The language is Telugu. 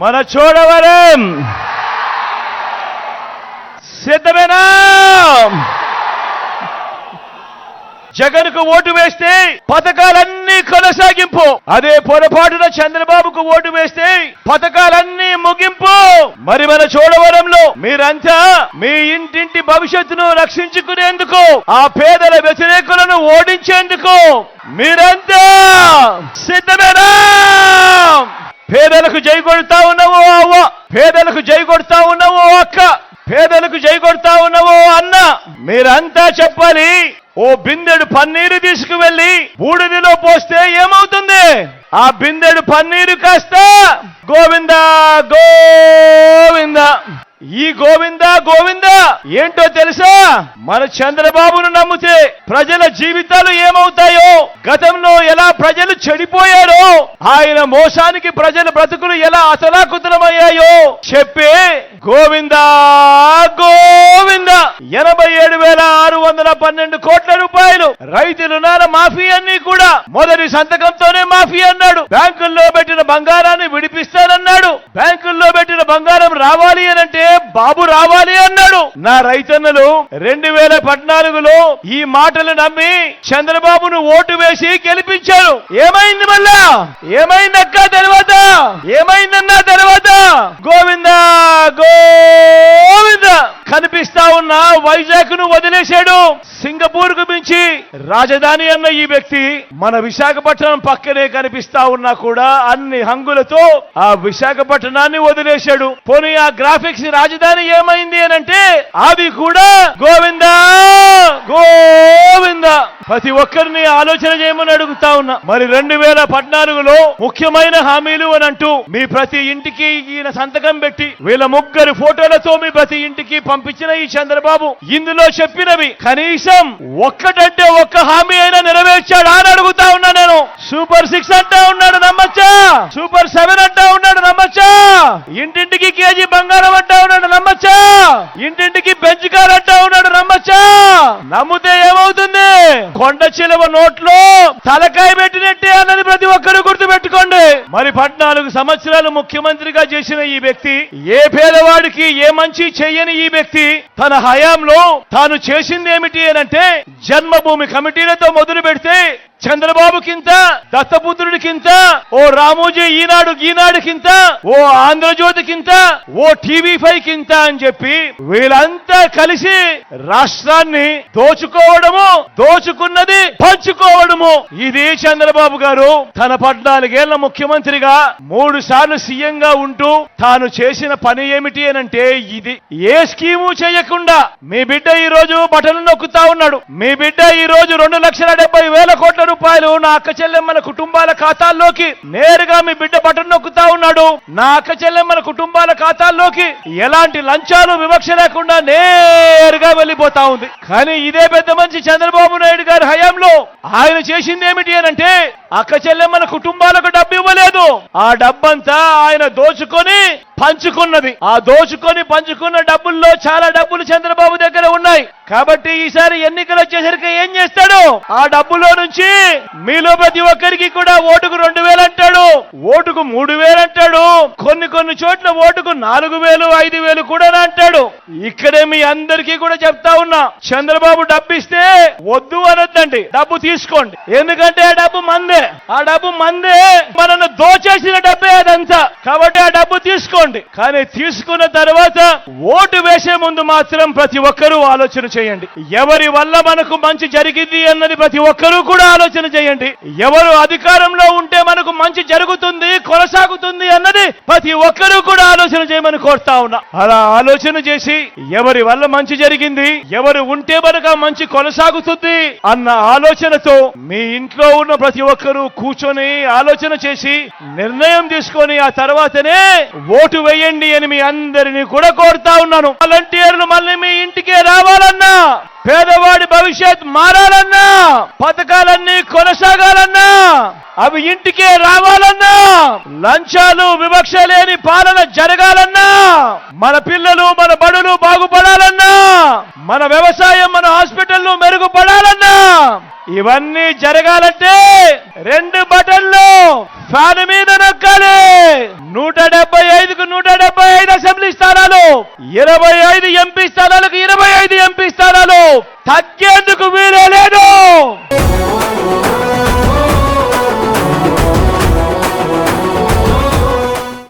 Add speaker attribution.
Speaker 1: మన చూడవరం. సిద్ధమేనా? జగన్కు ఓటు వేస్తే పథకాలన్నీ కొనసాగింపు. అదే పొరపాటున చంద్రబాబుకు ఓటు వేస్తే పథకాలన్నీ ముగింపు. మరి మన చోడవరంలో మీరంతా మీ ఇంటింటి భవిష్యత్తును రక్షించుకునేందుకు ఆ పేదల వ్యతిరేకులను ఓడించేందుకు మీరంతా సిద్ధమేనా? పేదలకు జై కొడతా ఉన్నావు అవ్వ పేదలకు జై కొడతా ఉన్నావు అక్క పేదలకు జై కొడతా ఉన్నావు అన్న మీరంతా చెప్పాలి. ఓ బిందెడు పన్నీరు తీసుకువెళ్ళి బూడిదిలో పోస్తే ఏమవుతుంది? ఆ బిందెడు పన్నీరు కాస్త. గోవింద గోవింద. ఈ గోవింద గోవింద ఏంటో తెలుసా? మన చంద్రబాబును నమ్మితే ప్రజల జీవితాలు ఏమవుతాయో? గతంలో ఎలా ప్రజలు చెడిపోయారో? ఆయన మోసానికి ప్రజల బ్రతుకులు ఎలా అతలాకుతలమయ్యాయో? చెప్పి గోవింద గోవింద. ఎనభై వందల పన్నెండు కోట్ల రూపాయలు. రైతు రుణాల మాఫీ అన్ని కూడా. మొదటి సంతకంతోనే మాఫీ అన్నాడు. బ్యాంకుల్లో పెట్టిన బంగారాన్ని విడిపిస్తానన్నాడు. బ్యాంకుల్లో పెట్టిన బంగారం రావాలి అనంటే బాబు రావాలి అన్నాడు. నా రైతన్నలు రెండు వేల పద్నాలుగులో ఈ మాటలు నమ్మి చంద్రబాబును ఓటు వేసి గెలిపించారు. ఏమైంది మళ్ళా? ఏమైందక్క తర్వాత? ఏమైందన్నా తర్వాత? గోవింద గోవింద! కనిపిస్తా ఉన్న వైజాగ్ను వదిలేశాడు. సింగపూర్కు మించి రాజధాని అన్న ఈ వ్యక్తి మన విశాఖపట్నం పక్కనే కనిపిస్తా ఉన్నా కూడా అన్ని హంగులతో ఆ విశాఖపట్నాన్ని వదిలేశాడు. పోనీ ఆ గ్రాఫిక్స్ రాజధాని ఏమైంది అని అంటే అది కూడా గోవిందా గోవిందా. ప్రతి ఒక్కరిని ఆలోచన చేయమని అడుగుతా ఉన్నా. మరి రెండు వేల పద్నాలుగులో ముఖ్యమైన హామీలు అని అంటూ మీ ప్రతి ఇంటికి ఈయన సంతకం పెట్టి వీళ్ళ ముగ్గురు ఫోటోలతో మీ ప్రతి ఇంటికి పంపించిన ఈ చంద్రబాబు. ఇందులో చెప్పినవి కనీసం ఒక్కటంటే ఒక్క హామీ అయినా నెరవేర్చాడా అని అడుగుతా ఉన్నా నేను. సూపర్ సిక్స్ అంటా ఉన్నాడు నమ్మచ్చా? సూపర్ సెవెన్ అంటా ఉన్నాడు నమ్మచ్చా? ఇంటింటికి కేజీ బంగారం అంటా ఉన్నాడు నమ్మచ్చా? ఇంటింటికి బెంచ్ కార్ అంటా ఉన్నాడు నమ్మచ్చా? నమ్మితే ఏమవుతుంది? కొండ చిలువ నోట్లో తలకాయ పెట్టినట్టే అన్నది ప్రతి ఒక్కరూ గుర్తు పెట్టుకోండి మరి పద్నాలుగు సంవత్సరాలు ముఖ్యమంత్రిగా చేసిన ఈ వ్యక్తి ఏ పేదవాడికి ఏ మంచి చెయ్యని ఈ వ్యక్తి తన హయాంలో తాను చేసింది ఏమిటి అనంటే జన్మభూమి కమిటీలతో మొదలు పెడితే చంద్రబాబుకింత దత్తపుత్రుడికింత ఓ రామోజీ ఈనాడు ఈనాడుకింత ఓ ఆంధ్రజ్యోతికింత ఓ టీవీ ఫైవ్ కింత అని చెప్పి వీళ్ళంతా కలిసి రాష్ట్రాన్ని దోచుకోవడము దోచుకున్నది పంచుకోవడము. ఇది చంద్రబాబు గారు తన పద్నాలుగేళ్ళ ముఖ్యమంత్రిగా మూడు సార్లు సీఎంగా ఉంటూ తాను చేసిన పని ఏమిటి అనంటే ఇది. ఏ స్కీము చేయకుండా మీ బిడ్డ ఈ రోజు బటన్ నొక్కుతా ఉన్నాడు. మీ బిడ్డ ఈ రోజు రెండు లక్షల డెబ్బై వేల కోట్ల రూపాయలు నా అక్క చెల్లెమ్మల కుటుంబాల ఖాతాల్లోకి నేరుగా మీ బిడ్డ బటన్ నొక్కుతా ఉన్నాడు. నా అక్క చెల్లెమ్మల కుటుంబాల ఖాతాల్లోకి ఎలాంటి లంచాలు వివక్ష లేకుండా నేరుగా వెళ్ళిపోతా ఉంది. కానీ ఇదే పెద్ద మంచి చంద్రబాబు నాయుడు గారి హయాంలో ఆయన చేసింది ఏమిటి అనంటే అక్క మన కుటుంబాలకు డబ్బు ఇవ్వలేదు. ఆ డబ్బంతా ఆయన దోచుకొని పంచుకున్నది. ఆ దోచుకొని పంచుకున్న డబ్బుల్లో చాలా డబ్బులు చంద్రబాబు దగ్గర ఉన్నాయి. కాబట్టి ఈసారి ఎన్నికలు వచ్చేసరికి ఏం చేస్తాడు? ఆ డబ్బులో నుంచి మీలో ప్రతి ఒక్కరికి కూడా ఓటుకు రెండు వేలు అంటాడు ఓటుకు మూడు వేలు అంటాడు కొన్ని కొన్ని చోట్ల ఓటుకు నాలుగు వేలు ఐదు వేలు కూడా అంటాడు. ఇక్కడే మీ అందరికీ కూడా చెప్తా ఉన్నా చంద్రబాబు డబ్బు ఇస్తే వద్దు అనొద్దండి డబ్బు తీసుకోండి. ఎందుకంటే ఆ డబ్బు మందే. మందే ఆ డబ్బు మందే. మనను దోచేసిన డబ్బే అదంతా. కాబట్టి ఆ డబ్బు కానీ తీసుకున్న తర్వాత ఓటు వేసే ముందు మాత్రం ప్రతి ఒక్కరూ ఆలోచన చేయండి. ఎవరి వల్ల మనకు మంచి జరిగింది అన్నది ప్రతి ఒక్కరూ కూడా ఆలోచన చేయండి. ఎవరు అధికారంలో ఉంటే మనకు మంచి జరుగుతుంది కొనసాగుతుంది అన్నది ప్రతి ఒక్కరూ కూడా ఆలోచన చేయమని కోరుతా ఉన్నా. అలా ఆలోచన చేసి ఎవరి వల్ల మంచి జరిగింది ఎవరు ఉంటే మనకు మంచి కొనసాగుతుంది అన్న ఆలోచనతో మీ ఇంట్లో ఉన్న ప్రతి ఒక్కరూ కూర్చొని ఆలోచన చేసి నిర్ణయం తీసుకొని ఆ తర్వాతనే ఓటు చేయండి అని మీ అందరినీ కూడా కోరుతా ఉన్నాను. వాలంటీర్లు మళ్ళీ మీ ఇంటికే రావాలన్నా పేదవాడి భవిష్యత్ మారాలన్నా పథకాలన్నీ కొనసాగాలన్నా అవి ఇంటికే రావాలన్నా లంచాలు వివక్ష లేని పాలన జరగాలన్నా మన పిల్లలు మన బడులు బాగుపడాలన్నా మన వ్యవసాయం మన హాస్పిటల్లు మెరుగుపడాలన్నా ఇవన్నీ జరగాలంటే రెండు బటన్లు ఫ్యాన్ మీద నొక్కాలి. నూట డెబ్బై ఐదుకు నూట డెబ్బై ఐదు అసెంబ్లీ స్థానాలు. ఇరవై ఐదు ఎంపీ స్థానాలకు ఇరవై ఐదు ఎంపీ స్థానాలు. తగ్గేందుకు